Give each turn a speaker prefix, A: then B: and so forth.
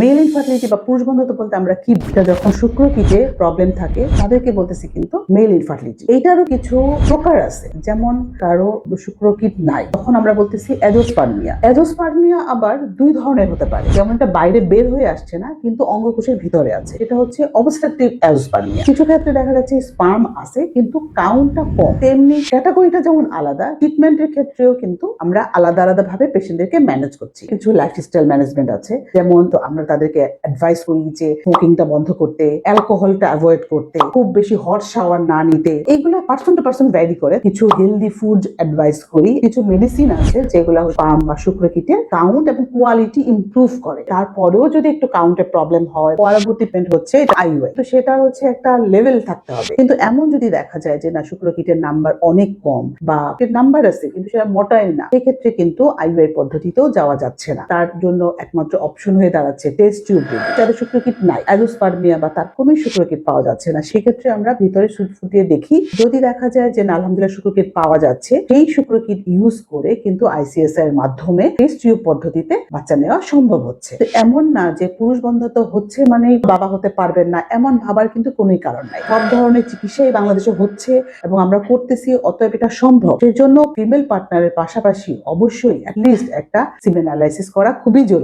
A: Mail infertility বা পুরুষ বন্ধুত্ব বলতে আমরা কি যখন প্রবলেম থাকে, তাদেরকে বলতেছি কিন্তু মেল ইনফার্টিলিটি। এইটারও কিছু প্রকার আছে। যেমন কারও নাই, তখন আমরা বলতেছি অ্যাজোস্পার্মিয়া। অ্যাজোস্পার্মিয়া আবার দুই ধরনের হতে পারে। যেমন এটা বাইরে বের হয়ে আসছে না, কিন্তু অঙ্গকোষের ভিতরে আছে। এটা হচ্ছে অবস্ট্রাকটিভ অ্যাজোস্পার্মিয়া। কিছু ক্ষেত্রে দেখা যাচ্ছে স্পার্ম আছে, কিন্তু কাউন্টটা কম। তেমনি ক্যাটাগরিটা যেমন আলাদা ট্রিটমেন্টের ক্ষেত্রেও কিন্তু আমরা আলাদা আলাদা ভাবে পেশেন্টদেরকে ম্যানেজ করছি। কিছু লাইফস্টাইল ম্যানেজমেন্ট আছে, যেমন তো আমরা তাদেরকে অ্যাডভাইস করি যে স্মোকিংটা বন্ধ করতে অ্যালকোহলটা অ্যাভয়েড করতে, খুব বেশি হট শাওয়ার না নিতে। এইগুলো পার্সন টু পার্সন ভ্যারি করে। কিছু হেলদি ফুড অ্যাডভাইস করি, কিছু মেডিসিন আছে যেগুলো পাম বা শুক্রকীটের কাউন্ট এবং কোয়ালিটি ইমপ্রুভ করে। তারপরেও যদি একটু কাউন্টের প্রবলেম হয়, পরবর্তী পেন্ট হচ্ছে আইওয়াই তো সেটা হচ্ছে একটা লেভেল থাকতে হবে। কিন্তু এমন যদি দেখা যায় যে না শুক্রকীটের নাম্বার অনেক কম বা নাম্বার আছে, কিন্তু সেটা মোটাইল না, সেক্ষেত্রে কিন্তু আইওয়াই পদ্ধতিতেও যাওয়া যাচ্ছে না। তার জন্য একমাত্র অপশন হয়ে দাঁড়াচ্ছে টেস্ট টিউব যাদের শুক্রকীট নাই অ্যাজোস্পার্মিয়া বা তার কোনো শুক্রকীট পাওয়া যাচ্ছে না। সেক্ষেত্রে আমরা ভিতরে ফুটিয়ে দেখি, যদি দেখা যায় যে আলহামদুলিল্লাহ শুক্রকীট পাওয়া যাচ্ছে, সেই শুক্রকীট ইউজ করে কিন্তু আইসিএস এর মাধ্যমে টেস্ট টিউব পদ্ধতিতে বাচ্চা নেওয়া সম্ভব হচ্ছে। তো এমন না যে পুরুষ বন্ধুত্ব হচ্ছে মানে বাবা হতে পারবেন না, এমন ভাবার কিন্তু কোনোই কারণ নাই। সব ধরনের চিকিৎসাই বাংলাদেশে হচ্ছে এবং আমরা করতেছি, অতএব এটা সম্ভব। সেই জন্য ফিমেল পার্টনারের পাশাপাশি অবশ্যই অ্যাটলিস্ট একটা সিমেন অ্যানালাইসিস করা খুবই জরুরি।